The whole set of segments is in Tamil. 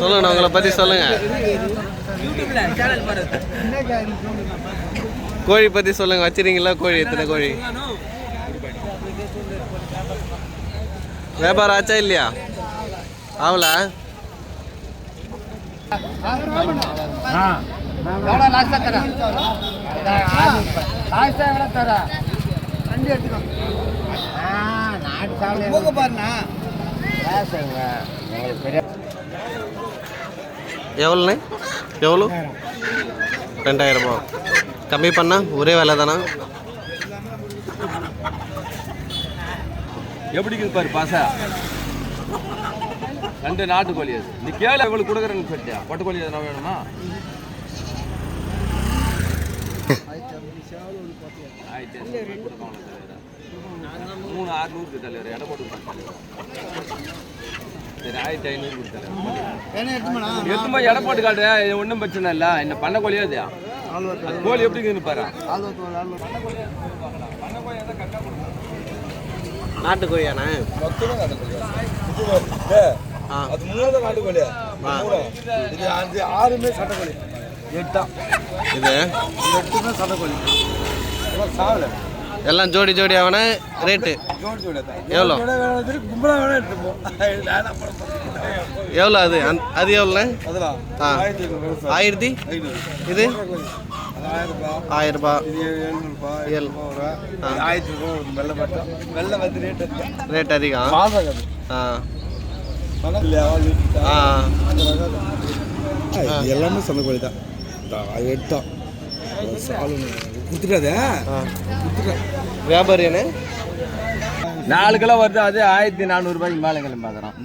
சொல்லுங்க உங்களை பற்றி சொல்லுங்க. யூடியூப்ல சேனல் பாருங்க கோழி பற்றி சொல்லுங்க வச்சிருக்கீங்களா? கோழி எத்தனை கோழி? வியாபாரம் ஆச்சா இல்லையா? ஆகல நாட்டு சாப்பிட போக பாருண்ணா. எவ்வளோண்ணே? எவ்வளோ? ரெண்டாயிரம்? ரூபா கம்மி பண்ணா ஒரே விலை தானா? எப்படி இருக்குது பாரு பாசா? ரெண்டு நாட்டுக்கோழி அது. நீ கேளு இவளுக்கு கொடுக்குறேன்னு சொல்லிட்டியா? பொட்டுக்கோழி எதனா வேணுமா? ஆயிரத்தி ஐநூறு கொடுக்க வேணாம் தலைவரே. மூணு அறுநூறுக்கு தலைவர் எடை போட்டு. சரி ஆயிரத்தி ஐநூறு கொடுத்து தலைவர் எட்டுமா எடை போட்டு காட்டு ஒன்றும் பிரச்சனை இல்லை. என்ன பண்ண கோழியா அது அது கோழி எப்படி பாரு. நாட்டுக்கோழியாண்ணே அது மூணு. இது அஞ்சு ஆறுமே சட்டைக்கோழி. எட்டா. இது எட்டுமே சட்டைக்கோழி. சாவல. எல்லாம் ஜோடி ஜோடி ஆகணே ரேட்டு? எவ்வளோ? எவ்வளோ அது? அந் அது எவ்வளோண்ணே? ஆ. ஆயிரத்தி இது? ஆயிரம் எழுநூறுபா ஆயிரத்தி வெள்ளை ரேட் அதிகம். ஆ. ஆ. எல்லாமே சந்தைக்கோழி தான் அது கொடுத்துட்டாதே ஆ. வியாபாரியாண்ணே நாலு கிலோ வருது அது ஆயிரத்தி நானூறுபாய்க்கு மேலே கிளம்பி பார்க்குறோம்.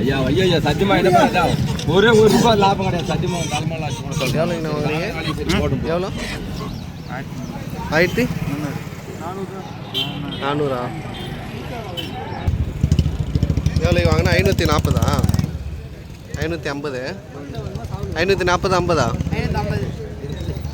ஐயா ஐயா ஐயா சத்தியமா என்ன ஒரே ஒரு ரூபாய் லாபம் கிடையாது. சத்தியமா கூட வாங்குறீங்க? போடும் எவ்வளோ? ஆயிரத்தி? நானூறா? எவ்வளோ வாங்கினா? ஐநூற்றி நாற்பதா? ஐநூற்றி ஐம்பது? ஐநூற்றி நாற்பது ஐம்பதா.